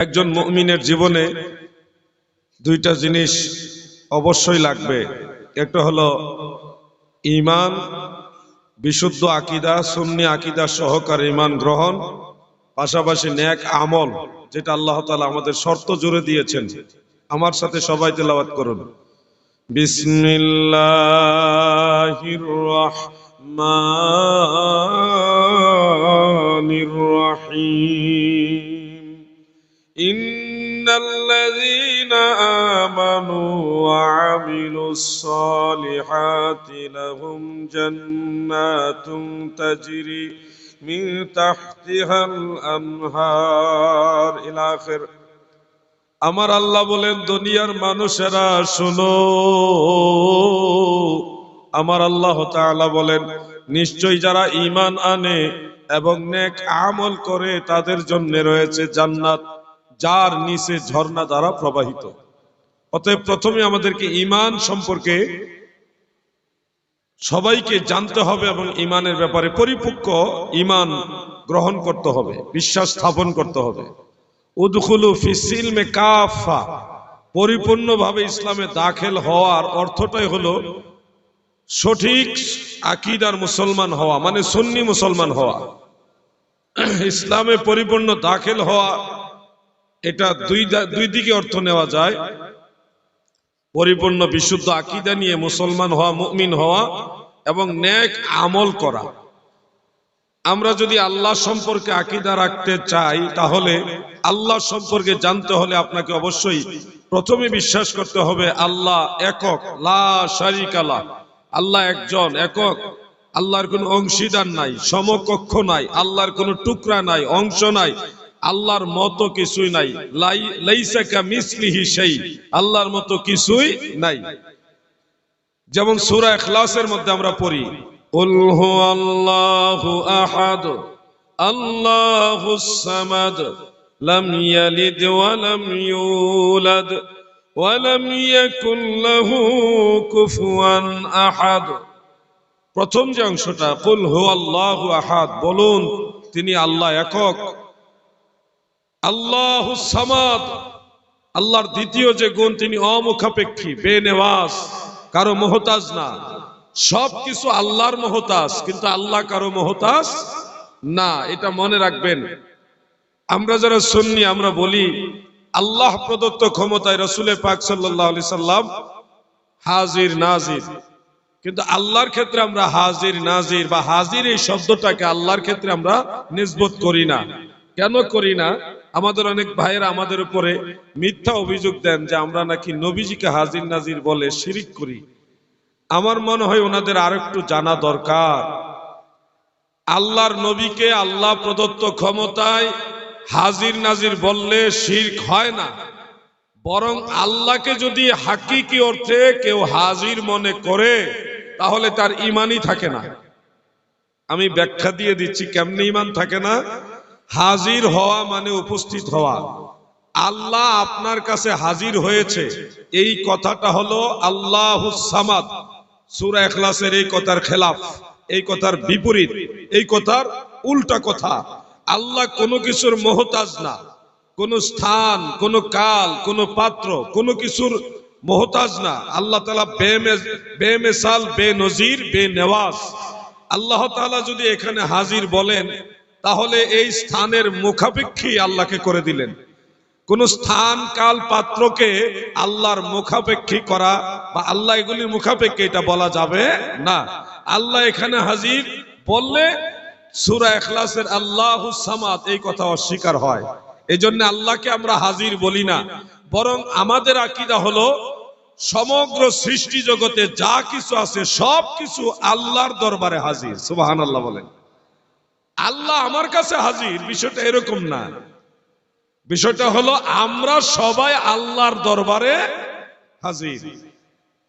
একজন মুমিনের জীবনে দুইটা জিনিস অবশ্যই লাগবে। একটা হলো ইমান বিশুদ্ধ আকিদা, সুন্নি আকিদা সহকারে ইমান গ্রহণ, পাশাপাশি ন্যাক আমল, যেটা আল্লাহ তালা আমাদের শর্ত জুড়ে দিয়েছেন। আমার সাথে সবাই তেলাওয়াত করুন। বিসমিল্লাহির রহমানির রহিম। إن الذين آمنوا وعملوا الصالحات لهم جنات تجري من تحتها الأنهار إلى آخر আমার আল্লাহ বলেন দুনিয়ার মানুষেরা শোনো আমার আল্লাহ তাআলা বলেন নিশ্চয় যারা ঈমান আনে এবং নেক আমল করে তাদের জন্য রয়েছে জান্নাত যার নিচে ঝর্ণা দ্বারা প্রবাহিত। অতএব প্রথমে আমাদেরকে ঈমান সম্পর্কে সবাইকে জানতে হবে এবং ঈমানের ব্যাপারে পরিপক্ক ঈমান গ্রহণ করতে হবে, বিশ্বাস স্থাপন করতে হবে। উদখুলু ফিসিলমে কাফা, পরিপূর্ণভাবে ইসলামে দাখিল হওয়ার অর্থটাই হলো সঠিক আকিদার মুসলমান হওয়া মানে সুন্নি মুসলমান হওয়া। ইসলামে পরিপূর্ণ দাখিল হওয়া এটা দুই দুই দিকে অর্থ নেওয়া যায়। পরিপূর্ণ বিশুদ্ধ আকিদা নিয়ে মুসলমান হওয়া, মুমিন হওয়া এবং ন্যাক আমল করা। আমরা যদি আল্লাহ সম্পর্কে আকিদা রাখতে চাই, তাহলে আল্লাহ সম্পর্কে জানতে হলে আপনাকে অবশ্যই প্রথমে বিশ্বাস করতে হবে, আল্লাহ একক, লা শারিকালা আল্লাহ একজন, একক। আল্লাহর কোনো অংশীদার নাই, সমকক্ষ নাই, আল্লাহর কোনো টুকরা নাই, অংশ নাই। আল্লাহর মতো কিছুই নাই। লাই- লাইসা কা মিসলিহি সেই আল্লাহর মতো কিছুই নাই। যেমন সূরা ইখলাসের মধ্যে আমরা পড়ি কুল হুয়াল্লাহু আহাদ আল্লাহুস সামাদ, লাম ইয়ালিদ ওয়া লাম ইউলাদ, ওয়া লাম আহাদ। প্রথম যে অংশটা কুল হুয়াল্লাহু আহাদ, বলুন, তিনি আল্লাহ একক। আল্লাহুস সামাদ, আল্লাহর দ্বিতীয় যে গুণ তিনি অমুখাপেক্ষী, বেনেওয়াজ, কারও মোহতাজ না। সব কিছু আল্লাহর মোহতাজ, কিন্তু আল্লাহ কারও মোহতাজ না, এটা মনে রাখবেন। আমরা যারা শুননি আমরা বলি, আল্লাহ প্রদত্ত ক্ষমতায় রসুলের পাক সাল্লাহ আলি সাল্লাম হাজির, নাজির। কিন্তু আল্লাহর ক্ষেত্রে আমরা হাজির, নাজির বা হাজির এই শব্দটাকে আল্লাহর ক্ষেত্রে আমরা নিসবত করি না। কেন করি না? আমাদের অনেক ভাইয়েরা আমাদের উপরে মিথ্যা অভিযোগ দেন যে আমরা নাকি নবীজিকে হাজির নাজির বলে শিরিক করি। আমার মনে হয় ওনাদের আর একটু জানা দরকার। আল্লাহর নবীকে আল্লাহ প্রদত্ত ক্ষমতায় হাজির নাজির বললে শির্ক হয় না। বরং আল্লাহকে যদি হাকিকি অর্থে কেউ হাজির মনে করে, তাহলে তার ইমানই থাকে না। আমি ব্যাখ্যা দিয়ে দিচ্ছি, কেমনে ইমান থাকে না? হাজির হওয়া মানে উপস্থিত হওয়া। আল্লাহ আপনার কাছে হাজির হয়েছে। এই কথাটা হলো আল্লাহ সামাদ। সূরা ইখলাসের এই কথার খেলাফ, এই কথার বিপরীত, এই কথার উল্টা কথা। আল্লাহ কোনো কিছুর মহতাজ না। কোন স্থান, কোন কাল, কোন পাত্র, কোন কিছুর মহতাজ না। আল্লাহ তালা বেমেসাল বে নজির বে নেওয়াজ আল্লাহ তাআলা যদি এখানে হাজির বলেন তাহলে এই স্থানের মুখাপেক্ষী আল্লাহকে করে দিলেন। কোন স্থান কাল পাত্রকে আল্লাহর মুখাপেক্ষী করা বা আল্লাহ এগুলির মুখাপেক্ষী, এটা বলা যাবে না। আল্লাহ এখানে হাজির বললে সুরা এখলাসের আল্লাহ সামাদ এই কথা অস্বীকার হয়। এই জন্য আল্লাহকে আমরা হাজির বলি না। বরং আমাদের আকীদা হলো, সমগ্র সৃষ্টি জগতে যা কিছু আছে সব কিছু আল্লাহর দরবারে হাজির। সুবাহান আল্লাহ বলেন। আল্লাহ আমার কাছে হাজির, বিষয়টা এরকম না। বিষয়টা হলো, আমরা সবাই আল্লাহর দরবারে হাজির।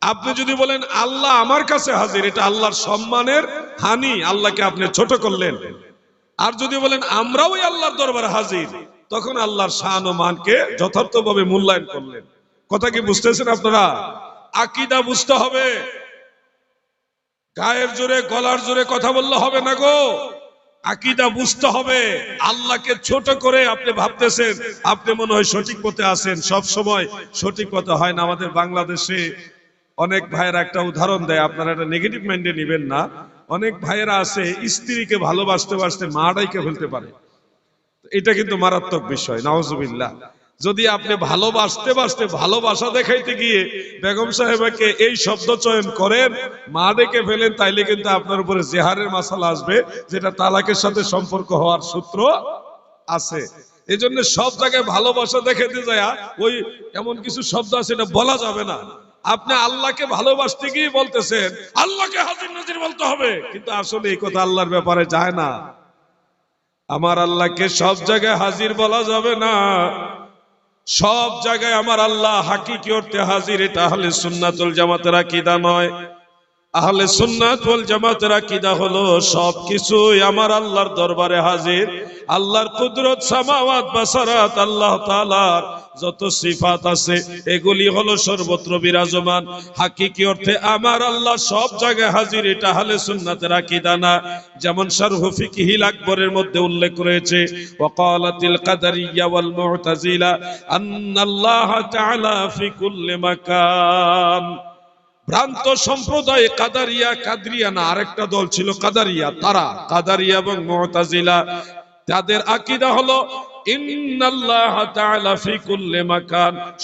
আপনি যদি বলেন, আল্লাহ আমার কাছে হাজির এটা আল্লাহর সম্মানের হানি, আল্লাহকে আপনি ছোট করলেন। আর যদি বলেন, আমরাও আল্লাহর দরবারে হাজির তখন আল্লাহর শান ও মানকে যথার্থভাবে মূল্যায়ন করলেন। কথা কি বুঝতেছেন আপনারা? আকিদা বুঝতে হবে। গায়ের জোরে, গলার জোরে কথা বললে হবে না গো। আকিদা বুঝতে হবে। আল্লাহকে ছোট করে আপনি ভাবতেছেন, আপনি মনে হয় সঠিক পথে আছেন। সব সময় সঠিক পথে হয় না আমাদের বাংলাদেশে। অনেক ভাইয়েরা একটা উদাহরণ দেয়, আপনারা এটা নেগেটিভ মাইন্ডে নেবেন না। অনেক ভাইয়েরা আছে, স্ত্রীকে ভালোবাসতে বাসতে মারাইকে ফেলতে পারে। এটা কিন্তু মারাত্মক বিষয়, নাউজুবিল্লাহ। যদি আপনি ভালোবাসতে বাসতে ভালোবাসা দেখাইতে গিয়ে বেগম সাহেবাকে এই শব্দ চয়ন করেন, মা ডেকে ফেলেন, তাইলে কিন্তু আপনার উপরে জেহারের মাসালা আসবে, যেটা তালাকের সাথে সম্পর্ক হওয়ার সূত্র আছে। এই জন্য সব জায়গায় ভালোবাসা দেখাইতে যায় ওই এমন কিছু শব্দ আছে, এটা বলা যাবে না। আপনি আল্লাহকে ভালোবাসতে গিয়ে বলতেছেন, আল্লাহকে হাজির নাজির বলতে হবে, কিন্তু আসলে এই কথা আল্লাহর ব্যাপারে যায় না। আমার আল্লাহকে সব জায়গায় হাজির বলা যাবে না। সব জায়গায় আমার আল্লাহ হাকিকি অর্থে হাজির। এটা আহলে সুন্নাতুল জামাতের আকীদা নয়। আহলে সুন্নাতুল জামাতের আকীদা হলো সব কিছুই আমার আল্লাহর দরবারে হাজির। আল্লাহর কুদরত সামাওয়াত বাসারাত আল্লাহ তাআলার যত সিফাত আছে, এগুলি হলো সর্বত্র বিরাজমান। হাকিকি অর্থে আমার আল্লাহ সব জায়গায় হাজির, এটা আহলে সুন্নাতের আকীদা না। যেমন শারহু ফিকহিল আকবরের মধ্যে উল্লেখ রয়েছে, ওয়াকালাতিল কাদারিয়া ওয়াল মুতাজিলা তাআলা ফি কুল্লি মাকান ভ্রান্ত সম্প্রদায় কাদারিয়া, কাদরিয়া না, আরেকটা দল ছিল কাদারিয়া, তারা কাদারিয়া এবং মুতাজিলা। তাদের আকিদা হলো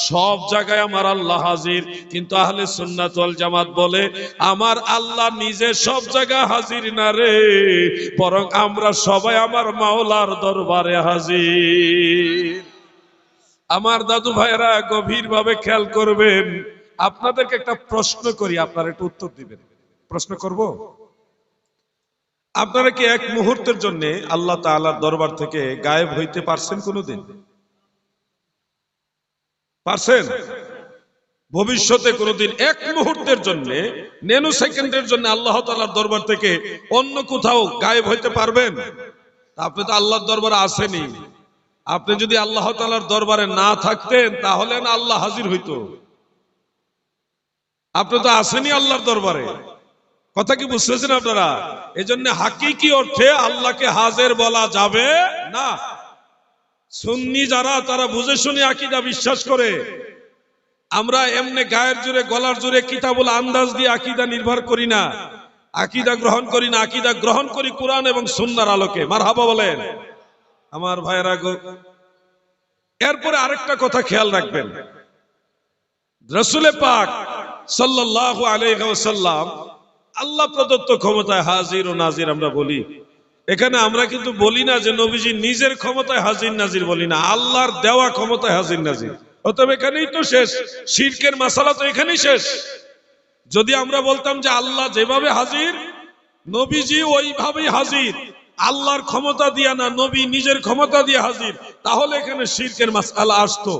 সব জায়গায় আমার আল্লাহ হাজির। কিন্তু আহলে সুন্নাত ওয়াল জামাত বলে, আমার আল্লাহ নিজে সব জায়গায় হাজির না রে, বরং আমরা সবাই আমার মাওলার দরবারে হাজির। আমার দাদু ভাইয়েরা, গভীরভাবে খেয়াল করবেন, আপনাদেরকে একটা প্রশ্ন করি, আপনারা একটু উত্তর দিবেন। প্রশ্ন করব? আপনারা কি এক মুহূর্তের জন্য আল্লাহ তাআলার দরবার থেকে গায়েব হইতে পারছেন কোনোদিন? পারছেন? ভবিষ্যতে কোনোদিন এক মুহূর্তের জন্য নেনো সেকেন্ডের জন্য আল্লাহ তাআলার দরবার থেকে অন্য কোথাও গায়েব হইতে পারবেন? আপনি তো আল্লাহর দরবারে আসেনি আপনি যদি আল্লাহ তালার দরবারে না থাকতেন, তাহলে না আল্লাহ হাজির হইতো। আপনি তো আসেনি আল্লাহর দরবারে। কথা কি বুঝতেছেন আপনারা? এই জন্য হাকিকি অর্থে আল্লাহকে হাজের বলা যাবে না। সুন্নি যারা, তারা বুঝে শুনে আকিদা বিশ্বাস করে। আমরা এমনি গায়ের জোরে গলার জোরে কিতাবুল আন্দাজ দিয়ে আকিদা নির্ভর করি না। আকিদা গ্রহণ করি না, আকিদা গ্রহণ করি কোরআন এবং সুন্নার আলোকে। মার হাবা বলেন। আমার ভাইয়েরা গো, এরপরে আরেকটা কথা খেয়াল রাখবেন। রসুলে পাক সাল্লাল্লাহু আলাইহি ওয়াসাল্লাম আল্লাহ প্রদত্ত ক্ষমতায় হাজির ও নাজির আমরা বলি। এখানে আমরা কিন্তু বলি না যে নবীজি নিজের ক্ষমতায় হাজির নাজির বলি না, আল্লাহর দেওয়া ক্ষমতায় হাজির নাজির। অতএব এখানেই তো শেষ, শিরকের মাসালা তো এখানেই শেষ। যদি আমরা বলতাম যে আল্লাহ যেভাবে হাজির, নবীজি ওইভাবেই হাজির। আল্লাহর ক্ষমতা দিয়া না, নবী নিজের ক্ষমতা দিয়ে হাজির। তাহলে এখানে শিরকের মাসালা আসতো।